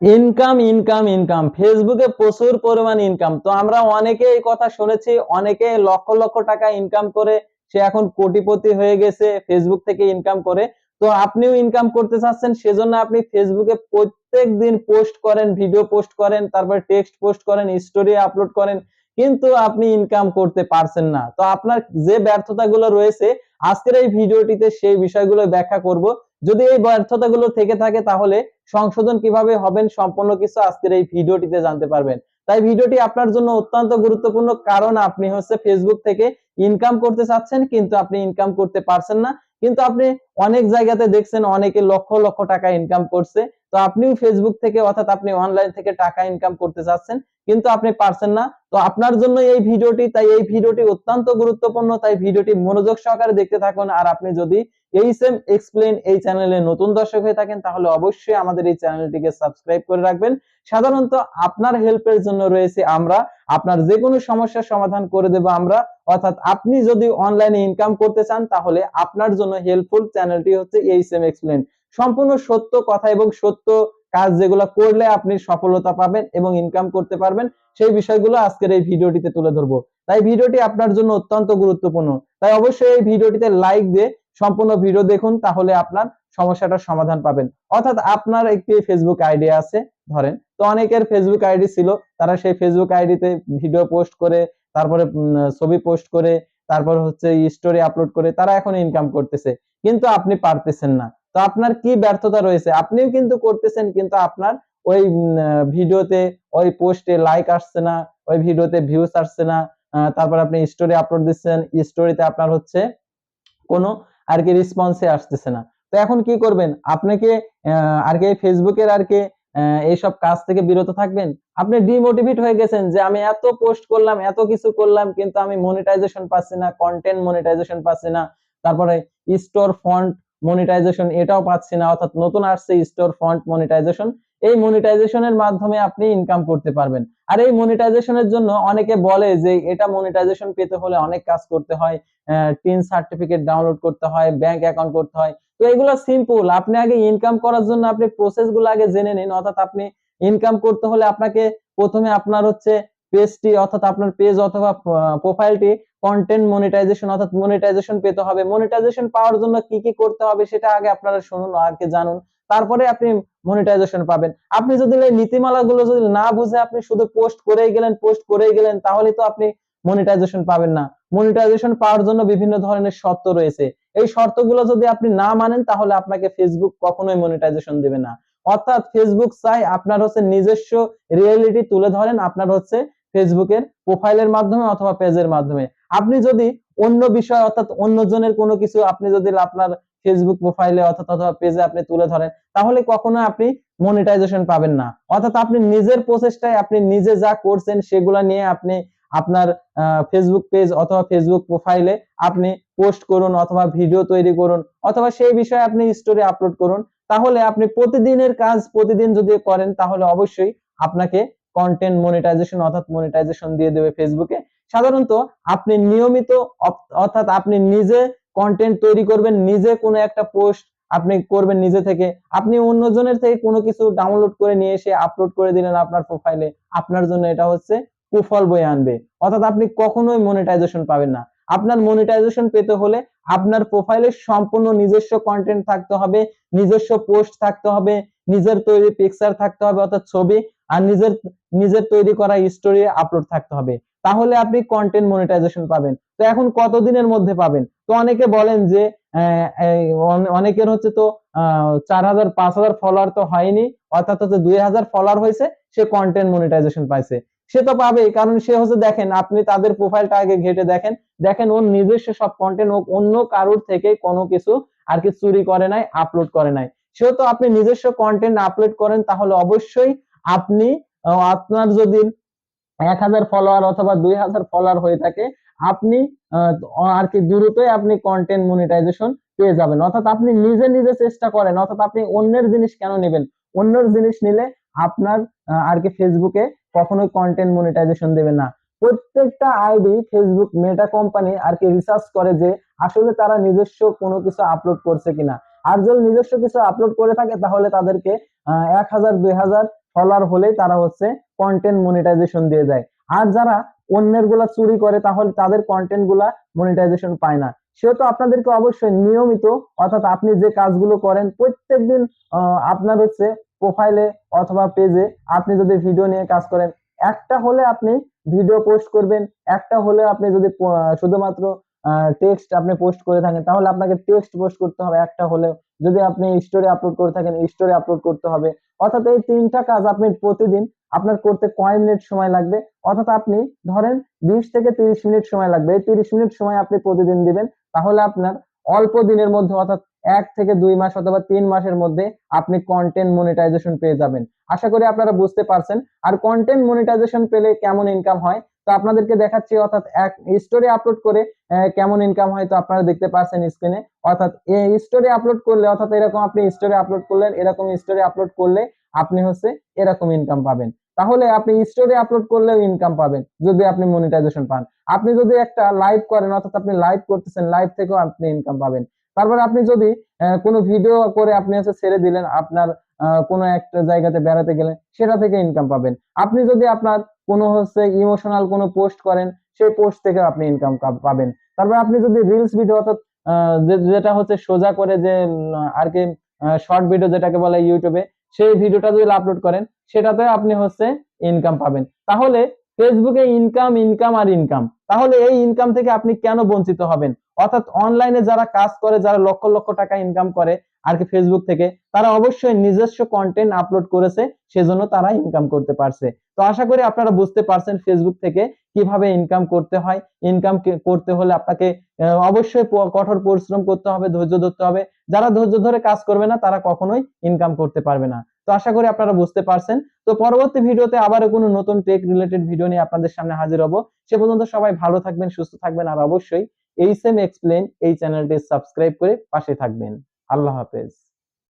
Income income income ফেসবুকে প্রচুর পরিমাণ ইনকাম তো আমরা অনেকে এই কথা শুনেছি, অনেকে লক্ষ লক্ষ টাকা ইনকাম করে, সে এখন কোটিপতি হয়ে গেছে ফেসবুক থেকে ইনকাম করে। তো আপনিও ইনকাম করতে চাচ্ছেন, সেজন্য আপনি ফেসবুকে প্রত্যেক দিন পোস্ট করেন ভিডিও পোস্ট করেন, তারপর টেক্সট পোস্ট করেন স্টোরি আপলোড করেন, কিন্তু আপনি ইনকাম করতে পারছেন না। তো আপনার যে ব্যর্থতাগুলো রয়েছে, আজকের এই ভিডিওটিতে সেই বিষয়গুলো ব্যাখ্যা করব। যদি এই ব্যর্থতাগুলো থেকে থাকে, তাহলে সংশোধন কীভাবে হবেন সম্পূর্ণ কিছু আজকের এই ভিডিওটিতে জানতে পারবেন। তাই ভিডিওটি আপনার জন্য অত্যন্ত গুরুত্বপূর্ণ কারণ আপনি হচ্ছে ফেসবুক থেকে ইনকাম করতে চাচ্ছেন, কিন্তু আপনি ইনকাম করতে পারছেন না। কিন্তু আপনি অনেক জায়গাতে দেখছেন অনেকে লক্ষ লক্ষ টাকা ইনকাম করছে। তো আপনিও ফেসবুক থেকে অর্থাৎ আপনি অনলাইন থেকে টাকা ইনকাম করতে চাচ্ছেন, কিন্তু আপনি পারছেন না। তো আপনার জন্য এই ভিডিওটি, তাই এই ভিডিওটি অত্যন্ত গুরুত্বপূর্ণ। তাই ভিডিওটি মনোযোগ সহকারে দেখতে থাকুন। আর আপনি যদি এই সেম এক্সপ্লেন এই চ্যানেলে নতুন দর্শক হয়ে থাকেন, তাহলে অবশ্যই আমাদের এই চ্যানেলটিকে সাবস্ক্রাইব করে রাখবেন। সাধারণত আপনার হেল্পের জন্য রয়েছে আমরা, আপনার যে কোনো সমস্যার সমাধান করে দেব আমরা। অর্থাৎ আপনি যদি অনলাইনে ইনকাম করতে চান, তাহলে আপনার জন্য হেল্পফুল চ্যানেলটি হচ্ছে এই সেম এক্সপ্লেন সম্পূর্ণ সত্য কথা এবং সত্য কাজ যেগুলো করলে আপনি সফলতা পাবেন এবং ইনকাম করতে পারবেন, সেই বিষয়গুলো আজকের এই ভিডিওটিতে তুলে ধরবো। তাই ভিডিওটি আপনার জন্য অত্যন্ত গুরুত্বপূর্ণ। তাই অবশ্যই এই ভিডিওটিতে লাইক দিয়ে সম্পূর্ণ ভিডিও দেখুন, তাহলে আপনার সমস্যাটার সমাধান পাবেন। অর্থাৎ আপনার একটি ফেসবুক আইডি আছে, ধরেন, তো অনেকের ফেসবুক আইডি ছিল, তারা সেই ফেসবুক আইডিতে ভিডিও পোস্ট করে, তারপরে ছবি পোস্ট করে, তারপর হচ্ছে স্টোরি আপলোড করে, তারা এখন ইনকাম করতেছে। কিন্তু আপনি পারতেছেন না। তো আপনার কি ব্যর্থতা রয়েছে? আপনিও কিন্তু করতেছেন, কিন্তু আপনার ওই ভিডিওতে ওই পোস্টে লাইক আসছে না, ওই ভিডিওতে ভিউস আসছে না তারপর আপনি স্টোরি আপলোড দিচ্ছেন স্টোরিতে আপনার হচ্ছে কোনো আর কি রেসপন্সে আসতেছে না। তো এখন কি করবেন? আপনাকে আর কি ফেসবুকের আর কি এইসব কাজ থেকে বিরত থাকবেন? আপনি ডিমোটিভেট হয়ে গেছেন যে আমি এত পোস্ট করলাম, এত কিছু করলাম, কিন্তু আমি মনিটাইজেশন পাচ্ছি না কন্টেন্ট মনিটাইজেশন পাচ্ছি না, তারপরে স্টোর ফন্ট মনিটাইজেশন এটাও পাচ্ছি না, অর্থাৎ নতুন আসছে স্টোর ফন্ট মনিটাইজেশন এই মনিটাইজেশনের মাধ্যমে আপনি ইনকাম করতে পারবেন। আর এই মনিটাইজেশনের জন্য অনেকে বলে যে এটা মনিটাইজেশন পেতে হলে অনেক কাজ করতে হয় টিন সার্টিফিকেট ডাউনলোড করতে হয় ব্যাংক অ্যাকাউন্ট করতে হয়। তো এগুলো সিম্পল আপনি আগে ইনকাম করার জন্য আপনি প্রসেসগুলো আগে জেনে নিন, অর্থাৎ আপনি ইনকাম করতে হলে আপনাকে প্রথমে আপনার হচ্ছে পেজটি অর্থাৎ আপনার পেজ অথবা প্রোফাইলটি কন্টেন্ট মনিটাইজেশন অর্থাৎ মনিটাইজেশন পেতে হবে। মনিটাইজেশন পাওয়ার জন্য কি কি করতে হবে সেটা আগে আপনারা শুনুন আর কি জানুন। তারপরে আপনি মনিটাইজেশন পাবেন। আপনি যদি এই নীতিমালাগুলো যদি না বুঝে আপনি শুধু পোস্ট করেই গেলেন পোস্ট করেই গেলেন, তাহলে তো আপনি মনিটাইজেশন পাবেন না। মনিটাইজেশন পাওয়ার জন্য বিভিন্ন ধরনের শর্ত রয়েছে। এই শর্তগুলো যদি আপনি না মানেন, তাহলে আপনাকে ফেসবুক কখনোই মনিটাইজেশন দেবে না। অর্থাৎ ফেসবুক চাই আপনার হচ্ছে নিজস্ব রিয়েলিটি তুলে ধরেন, আপনার হচ্ছে ফেসবুকের প্রোফাইলের মাধ্যমে অথবা পেজের মাধ্যমে। আপনি যদি অন্য বিষয়, অর্থাৎ অন্য জনের কোনো কিছু আপনি যদি আপনার ফেসবুক প্রোফাইলে অর্থাৎ অথবা পেজে আপনি তুলে ধরেন, তাহলে কখনো আপনি মনিটাইজেশন পাবেন না। অর্থাৎ আপনি নিজের প্রচেষ্টায় আপনি নিজে যা করছেন সেগুলা নিয়ে আপনি আপনার ফেসবুক পেজ অথবা ফেসবুক প্রোফাইলে আপনি পোস্ট করুন অথবা ভিডিও তৈরি করুন অথবা সেই বিষয়ে আপনি স্টোরি আপলোড করুন। তাহলে আপনি প্রতিদিনের কাজ প্রতিদিন যদি করেন, তাহলে অবশ্যই আপনাকে কন্টেন্ট মনিটাইজেশন অর্থাৎ মনিটাইজেশন দিয়ে দেবে ফেসবুকে সাধারণত আপনি নিয়মিত অর্থাৎ আপনি নিজে কন্টেন্ট তৈরি করবেন, নিজে কোনো একটা পোস্ট আপনি করবেন নিজে থেকে। আপনি অন্যজনের থেকে কোনো কিছু ডাউনলোড করে নিয়ে এসে আপলোড করে দিলেন আপনার প্রোফাইলে আপনার জন্য এটা হচ্ছে কুফল বয়ে আনবে। অর্থাৎ আপনি কখনোই মনিটাইজেশন পাবেন না। আপনার মনিটাইজেশন পেতে হলে আপনার প্রোফাইলে সম্পূর্ণ নিজস্ব কন্টেন্ট থাকতে হবে, নিজস্ব পোস্ট থাকতে হবে, নিজের তৈরি পিকচার থাকতে হবে, অর্থাৎ ছবি, আর নিজের নিজের তৈরি করা স্টোরি আপলোড থাকতে হবে। তাহলে আপনি কন্টেন্ট মনিটাইজেশন পাবেন। তো এখন কতদিনের মধ্যে পাবেন? তো অনেকে বলেন যে অনেকের হচ্ছে তো চার হাজার পাঁচ হাজার ফলোয়ার তো হয়নি, অর্থাৎ হচ্ছে দুই হাজার ফলোয়ার হয়েছে, সে কন্টেন্ট মনিটাইজেশন পাইছে। সে তো পাবে, কারণ সে হচ্ছে দেখেন, আপনি তাদের প্রোফাইলটা আগে ঘেটে দেখেন দেখেন ওর নিজস্ব সব কন্টেন্ট ও অন্য কারোর থেকে কোনো কিছু আর কি চুরি করে নাই আপলোড করে নাই। সেও তো আপনি নিজস্ব কন্টেন্ট আপলোড করেন, তাহলে অবশ্যই আপনি আপনার যদি এক হাজার ফলোয়ার অথবা দুই হাজার ফলোয়ার হয়ে থাকে, আপনি আর কি দ্রুতই আপনি কন্টেন্ট মনিটাইজেশন পেয়ে যাবেন। অর্থাৎ আপনি নিজে নিজে চেষ্টা করেন, অর্থাৎ আপনি অন্যের জিনিস কেন নেবেন? অন্যের জিনিস নিলে আপনার আর কি ফেসবুকে কখনোই কন্টেন্ট মনিটাইজেশন দেবে না। প্রত্যেকটা আইডি ফেসবুক মেটা কোম্পানি আর কি রিসার্চ করে যে আসলে তারা নিজস্ব কোনো কিছু আপলোড করছে কিনা। আর যদি নিজস্ব কিছু আপলোড করে থাকে, তাহলে তাদেরকে এক হাজার, দুই হাজার ফলোয়ার হলেই তারা হচ্ছে কন্টেন্ট মনিটাইজেশন দিয়ে যায় আর যারা অন্যেরগুলা চুরি করে তাহলে তাদের কন্টেন্টগুলা মনিটাইজেশন পায় না। সেহেতু আপনাদেরকে অবশ্যই নিয়মিত, অর্থাৎ আপনি যে কাজগুলো করেন, প্রত্যেকদিন আপনার হচ্ছে প্রোফাইলে অথবা পেজে আপনি যদি ভিডিও নিয়ে কাজ করেন, একটা হলে আপনি ভিডিও পোস্ট করবেন, একটা হলে আপনি যদি শুধুমাত্র টেক্সট আপনি পোস্ট করে থাকেন, তাহলে আপনাকে টেক্সট পোস্ট করতে হবে, একটা হলে যদি আপনি স্টোরি আপলোড করে থাকেন স্টোরি আপলোড করতে হবে। অর্থাৎ এই তিনটা কাজ আপনি প্রতিদিন আপনার করতে কয় মিনিট সময় লাগবে? অর্থাৎ আপনি ধরেন বিশ থেকে তিরিশ মিনিট সময় লাগবে। এই তিরিশ মিনিট সময় আপনি প্রতিদিন দিবেন, তাহলে আপনার অল্প দিনের মধ্যে, অর্থাৎ এক থেকে দুই মাস অথবা তিন মাসের মধ্যে আপনি কন্টেন্ট মনিটাইজেশন পেয়ে যাবেন। আশা করি আপনারা বুঝতে পারছেন। আর কন্টেন্ট মনিটাইজেশন পেলে কেমন ইনকাম হয়? তো আপনাদেরকে দেখাচ্ছি, অর্থাৎ এক স্টোরি আপলোড করে কেমন ইনকাম হয় তো আপনারা দেখতে পাচ্ছেন স্ক্রিনে অর্থাৎ এই স্টোরি আপলোড করলে, অর্থাৎ এরকম আপনি স্টোরি আপলোড করলেন, এরকম স্টোরি আপলোড করলে আপনি হচ্ছে এরকম ইনকাম পাবেন। তাহলে আপনি স্টোরি আপলোড করলেও ইনকাম পাবেন, যদি আপনি মনিটাইজেশন পান। আপনি যদি একটা লাইভ করেন, অর্থাৎ আপনি লাইভ করতেছেন লাইভ থেকেও আপনি ইনকাম পাবেন। তারপর আপনি যদি কোনো ভিডিও করে আপনি হচ্ছে ছেড়ে দিলেন, আপনার কোনো একটা জায়গাতে বেড়াতে গেলেন, সেটা থেকে ইনকাম পাবেন। আপনি যদি আপনার কোনো হচ্ছে ইমোশনাল কোনো পোস্ট করেন সেই পোস্ট থেকে আপনি ইনকাম পাবেন। তারপর আপনি যদি রিলস ভিডিও অর্থাৎ যেটা হচ্ছে সোজা করে যে আর কি শর্ট ভিডিও যেটাকে বলে ইউটিউবে সেই ভিডিওটা যদি আপলোড করেন, সেটাতে আপনি হচ্ছে ইনকাম পাবেন। তাহলে ফেসবুকে ইনকাম ইনকাম আর ইনকাম তাহলে এই ইনকাম থেকে আপনি কেন বঞ্চিত হবেন? অর্থাৎ অনলাইনে যারা কাজ করে, যারা লক্ষ লক্ষ টাকা ইনকাম করে আর কি ফেসবুক থেকে, তারা অবশ্যই নিজস্ব কন্টেন্ট আপলোড করেছে, সেজন্য তারা ইনকাম করতে পারছে। তো আশা করি আপনারা বুঝতে পারছেন ফেসবুক থেকে কীভাবে ইনকাম করতে হয়। ইনকাম করতে হলে আপনাকে অবশ্যই কঠোর পরিশ্রম করতে হবে, ধৈর্য ধরতে হবে। যারা ধৈর্য ধরে কাজ করবে না, তারা কখনোই ইনকাম করতে পারবে না। তো আশা করি আপনারা বুঝতে পারছেন। তো পরবর্তী ভিডিওতে আবারও কোনো নতুন টেক রিলেটেড ভিডিও নিয়ে আপনাদের সামনে হাজির হব। সে পর্যন্ত সবাই ভালো থাকবেন, সুস্থ থাকবেন, আর অবশ্যই এই সেম এক্সপ্লেন এই চ্যানেলটি সাবস্ক্রাইব করে পাশে থাকবেন। আল্লাহ হাফেজ।